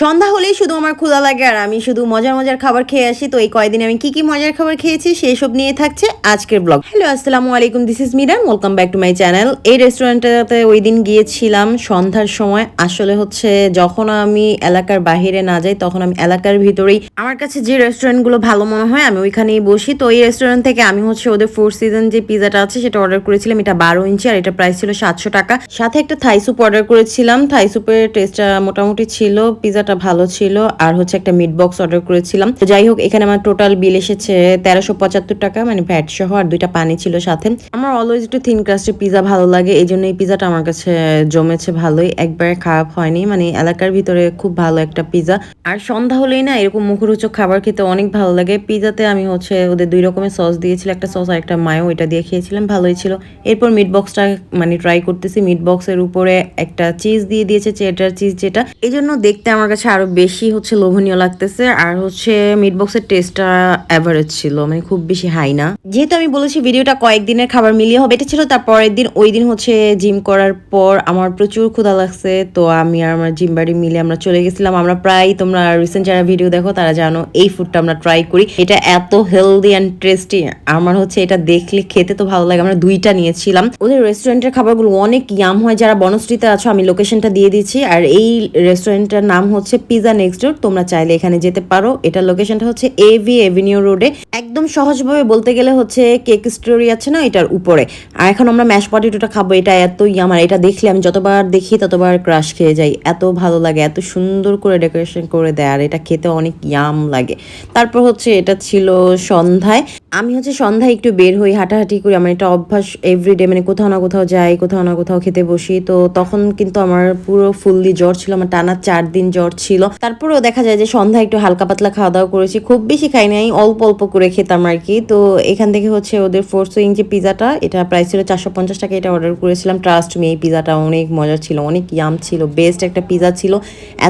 সন্ধ্যা হলেই শুধু আমার ক্ষুধা লাগে আর আমি শুধু মজার মজার খাবার খেয়ে আসি। তো এই কয়দিন আমি কি কি মজার খাবার খেয়েছি সেই সব নিয়ে থাকছে আজকের ব্লগ হ্যালো আসসালামু আলাইকুম this is Miran welcome back to my channel এই রেস্টুরেন্টটাতে ওই দিন গিয়েছিলাম, সন্ধ্যার সময়। আসলে হচ্ছে যখন আমি এলাকার বাইরে না যাই, তখন আমি এলাকার ভিতরেই। আমার কাছে যে রেস্টুরেন্টগুলো ভালো মনে হয়, আমি ওইখানেই বসি। তো এই রেস্টুরেন্ট থেকে আমি হচ্ছে ওদের ফোর সিজন যে পিজাটা আছে, সেটা অর্ডার করেছিলাম। এটা বারো ইঞ্চি আর এটা প্রাইস ছিল সাতশো টাকা। সাথে একটা থাই স্যুপ অর্ডার করেছিলাম। থাই স্যুপের টেস্টটা মোটামুটি ছিল। পিজাটা ভালো ছিল। আর হচ্ছে একটা মিট বক্স অর্ডার করেছিলাম। যাই হোক, এখানে আমার টোটাল বিল এসেছে তেরোশো পঁচাত্তর টাকা মানে ভ্যাট সহ, আর দুইটা পানি ছিল সাথে। আমার অলওয়েজ একটু থিন ক্রাস্টের পিজা ভালো লাগে এই জন্য এই পিজাটা আমার কাছে জমেছে ভালোই। একবারে খারাপ হয়নি মানে এলাকার ভিতরে খুব ভালো একটা পিজা আর সন্ধ্যা হলেই না, এরকম মুখরোচক খাবার খেতে অনেক ভালো লাগে। পিজাতে আমি হচ্ছে ওদের দুই রকমের সস দিয়েছিল একটা সস আর একটা মায়ো এটা দিয়ে খেয়েছিলাম, ভালোই ছিল। এরপর মিট বক্সটা মানে ট্রাই করতেছি। মিট বক্সের উপরে একটা চিজ দিয়ে দিয়েছে চেটার চিজ যেটা। এই জন্য দেখতে আমার আরও বেশি হচ্ছে লোভনীয় লাগতেছে, আর হচ্ছে মিট বক্সের টেস্টটা অ্যাভারেজ ছিল মানে খুব বেশি হাই না। যেহেতু আমি বলেছি ভিডিওটা কয়েকদিনের খাবার মিলিয়ে হবে, এটা ছিল তার পরের দিন, ওই দিন হচ্ছে জিম করার পর আমার প্রচুর ক্ষুধা লাগছে, তো আমি আর আমার জিম বাড়ি মিলে আমরা চলে গেছিলাম। আমরা প্রায় তোমরা রিসেন্ট যারা ভিডিও দেখো, তারা জানো এই ফুডটা আমরা ট্রাই করি। এটা এত হেলদি অ্যান্ড টেস্টি আমার হচ্ছে এটা দেখলে খেতে তো ভালো লাগে, আমরা দুইটা নিয়েছিলাম। ওদের রেস্টুরেন্টের খাবারগুলো অনেক ইয়াম হয়, যারা বনশ্রীতে আছো, আমি লোকেশনটা দিয়ে দিচ্ছি আর এই রেস্টুরেন্টটার নাম হচ্ছে পিজা নেক্সট ডোর তোমরা চাইলে এখানে যেতে পারো। এটার লোকেশনটা হচ্ছে এভি এভিনিউ রোডে একদম সহজভাবে বলতে গেলে হচ্ছে কেক স্টোরি আছে না এটার উপরে। আর এখন আমরা ম্যাশ পটেটোটা খাব, এটা এত ইয়াম আর এটা দেখলে আমি যতবার দেখি ততবার ক্রাশ খেয়ে যাই। এত ভালো লাগে, এত সুন্দর করে ডেকোরেশন করে দেয়, আর এটা খেতে অনেক ইয়াম লাগে। তারপর হচ্ছে এটা ছিল সন্ধ্যায়। আমি হচ্ছে সন্ধ্যায় একটু বের হই, হাঁটাহাঁটি করি, আমার এটা অভ্যাস এভরিডে মানে কোথাও না কোথাও যাই, কোথাও না কোথাও খেতে বসি। তো তখন কিন্তু আমার পুরো ফুললি জ্বর ছিল, আমার টানা চার দিন জ্বর ছিল। তারপরেও দেখা যায় যে সন্ধ্যায় একটু হালকা পাতলা খাওয়া দাওয়া করেছি, খুব বেশি খাই নাই, অল্প অল্প করে খেতাম আর কি। তো এখান থেকে হচ্ছে ওদের ফোরশো যে পিজাটা, এটা প্রাইস ছিল চারশো পঞ্চাশ টাকা এটা অর্ডার করেছিলাম। ট্রাস্ট মি এই পিজাটা অনেক মজার ছিল, অনেক ইয়াম ছিল বেস্ট একটা পিজা ছিল।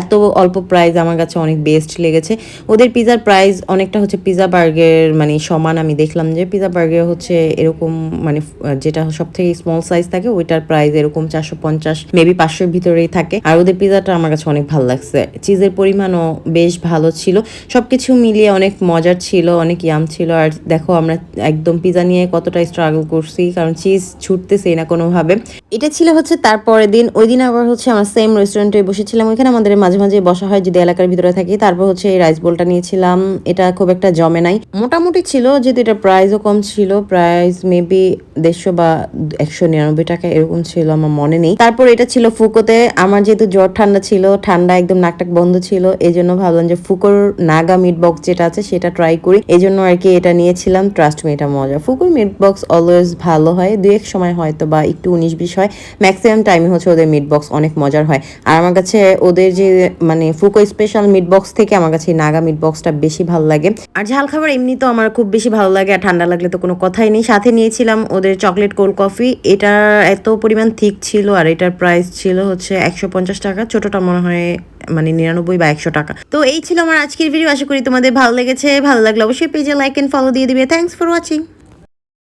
এত অল্প প্রাইস আমার কাছে অনেক বেস্ট লেগেছে। ওদের পিজার প্রাইস অনেকটা হচ্ছে পিজা বার্গের মানে সমান আমি দেখলাম যে পিজা বার্গার হচ্ছে এরকম মানে যেটা সব থেকে স্মল সাইজ থাকে, ওইটার প্রাইস এরকম চারশো পঞ্চাশ মেবি পাঁচশোর ভিতরেই থাকে। আর ওদের পিজাটা আমার কাছে অনেক ভালো লাগছে। চিজের পরিমাণও বেশ ভালো ছিল। সবকিছু মিলিয়ে অনেক মজার ছিল, অনেক ইয়াম ছিল। আর দেখো, আমরা একদম পিজা নিয়ে কতটা স্ট্রাগল করছি, কারণ চিজ ছুটতেছেই না কোনোভাবে। এটা ছিল হচ্ছে তারপরের দিন। ওই দিন আবার হচ্ছে আমরা সেম রেস্টুরেন্টে বসেছিলাম। ওইখানে আমাদের মাঝে মাঝে বসা হয় যদি এলাকার ভিতরে থাকি। তারপর হচ্ছে এই রাইস বোলটা নিয়েছিলাম। এটা খুব একটা জমে নাই। মোটামুটি ছিল যেহেতু এটা প্রাইসও কম ছিল। প্রাইস মেবি দেড়শো বা একশো নিরানব্বই টাকা এরকম ছিল আমার মনে নেই। তারপর এটা ছিল ফুকোতে। আমার যেহেতু জ্বর ঠান্ডা ছিল, ঠান্ডা একদম নাকটাক বন্ধ ছিল এই জন্য ভাবলাম যে ফুকোর নাগা মিট বক্স যেটা আছে সেটা ট্রাই করি। এই জন্য আর কি এটা নিয়েছিলাম। ট্রাস্ট মি এটা মজা। ফুকোর মিট বক্স অলওয়েজ ভালো হয়। দুই এক সময় হয়তো বা একটু উনিশ বিশ হয়। ম্যাক্সিমাম টাইমে হচ্ছে ওদের মিট বক্স অনেক মজার হয়। আর আমার কাছে ওদের যে মানে ফুকো স্পেশাল মিট বক্স থেকে আমার কাছে নাগা মিট বক্সটা বেশি ভালো লাগে। আর ঝাল খাবার এমনি তো আমার খুব বেশি ভালো লাগে আর ঠান্ডা লাগলে তো কোনো কথাই নেই। সাথে নিয়েছিলাম ওদের চকলেট কোল্ড কফি। এটা এত পরিমাণ থিক ছিল আর এটার প্রাইস ছিল হচ্ছে একশো পঞ্চাশ টাকা। ছোটোটা মনে হয় মানে নিরানব্বই বা একশো টাকা। তো এই ছিল আমার আজকের ভিডিও আশা করি তোমাদের ভালো লেগেছে। ভালো লাগলে অবশ্যই পেজে লাইক অ্যান্ড ফলো দিয়ে দিবে। Thanks for watching